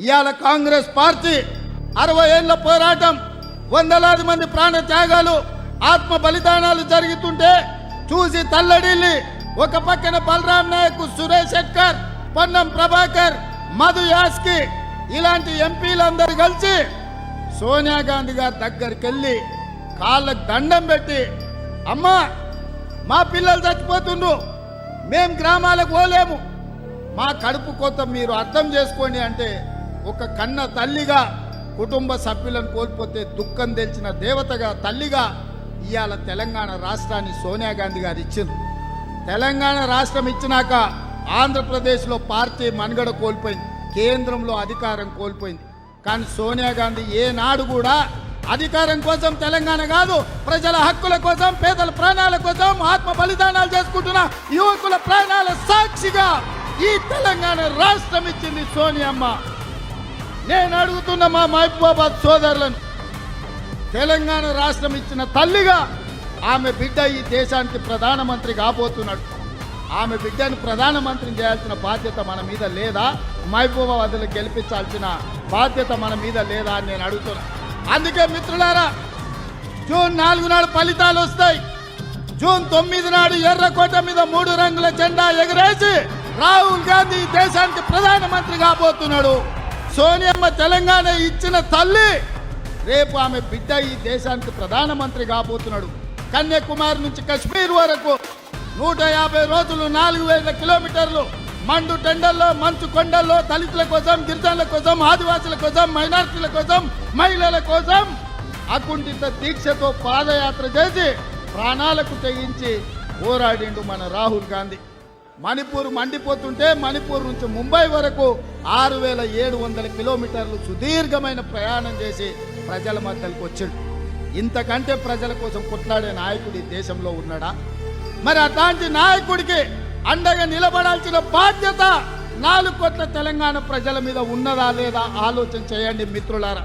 ఇవాళ కాంగ్రెస్ పార్టీ అరవై ఏళ్ళ పోరాటం వందలాది మంది ప్రాణ త్యాగాలు ఆత్మ బలిదానాలు జరుగుతుంటే చూసి తల్లడిల్లి ఒక పక్కన బలరాం నాయక్ సురేష్ శెట్కర్ పొన్నం ప్రభాకర్ మధు యాస్కి ఇలాంటి ఎంపీలందరూ కలిసి సోనియా గాంధీ గారి దగ్గరికి వెళ్ళి కాళ్ళకు దండం పెట్టి అమ్మా మా పిల్లలు చచ్చిపోతుండ్రు మేం గ్రామాలకు పోలేము. మా కడుపు కొత్త మీరు అర్థం చేసుకోండి అంటే ఒక కన్న తల్లిగా కుటుంబ సభ్యులను కోల్పోతే దుఃఖం తెలిసిన దేవతగా తల్లిగా ఇవాళ తెలంగాణ రాష్ట్రాన్ని సోనియా గాంధీ గారు ఇచ్చింది తెలంగాణ రాష్ట్రం ఇచ్చినాక ఆంధ్రప్రదేశ్లో పార్టీ మనుగడ కోల్పోయింది కేంద్రంలో అధికారం కోల్పోయింది. కానీ సోనియా గాంధీ ఏనాడు కూడా అధికారం కోసం తెలంగాణ కాదు ప్రజల హక్కుల కోసం పేదల ప్రాణాల కోసం ఆత్మ బలిదానాలు చేసుకుంటున్న యువకుల ప్రాణాల సాక్షిగా ఈ తెలంగాణ రాష్ట్రం ఇచ్చింది సోనియమ్మ. నేను అడుగుతున్న మా మహబూబాబాద్ సోదరులను తెలంగాణ రాష్ట్రం ఇచ్చిన తల్లిగా ఆమె బిడ్డ ఈ దేశానికి ప్రధానమంత్రి కాబోతున్నాడు. ఆమె బిడ్డను ప్రధానమంత్రిని చేయాల్సిన బాధ్యత మన మీద లేదా? మహబూబాబాద్లు గెలిపించాల్సిన బాధ్యత మన మీద లేదా అని నేను అడుగుతున్నా. అందుకే మిత్రులారా జూన్ నాలుగు నాడు ఫలితాలు వస్తాయి. జూన్ తొమ్మిది నాడు ఎర్రకోట మీద మూడు రంగుల జెండా ఎగరేసి రాహుల్ గాంధీ ఈ దేశానికి ప్రధానమంత్రి కాబోతున్నాడు. సోనియమ్మ తెలంగాణ ఇచ్చిన తల్లి రేపు ఆమె బిడ్డ ఈ దేశానికి ప్రధానమంత్రి కాబోతున్నాడు. కన్యాకుమారి నుంచి కశ్మీర్ వరకు నూట యాభై రోజులు నాలుగు వేల కిలోమీటర్లు మండు టెండల్లో మంచు కొండల్లో దళితుల కోసం గిరిజనుల కోసం ఆదివాసుల కోసం మైనార్టీల కోసం మహిళల కోసం అకుంఠిత దీక్షతో పాదయాత్ర చేసి ప్రాణాలకు తెగించి పోరాడిండు మన రాహుల్ గాంధీ. మణిపూర్ మండిపోతుంటే మణిపూర్ నుంచి ముంబై వరకు ఆరు వేల ఏడు వందల కిలోమీటర్లు సుదీర్ఘమైన ప్రయాణం చేసి ప్రజల మధ్యలోకి వచ్చిండు. ఇంతకంటే ప్రజల కోసం కొట్లాడే నాయకుడు ఈ దేశంలో ఉన్నాడా? మరి అట్లాంటి నాయకుడికి అండగా నిలబడాల్సిన బాధ్యత నాలుగు కోట్ల తెలంగాణ ప్రజల మీద ఉన్నదా లేదా ఆలోచన చేయండి మిత్రులారా.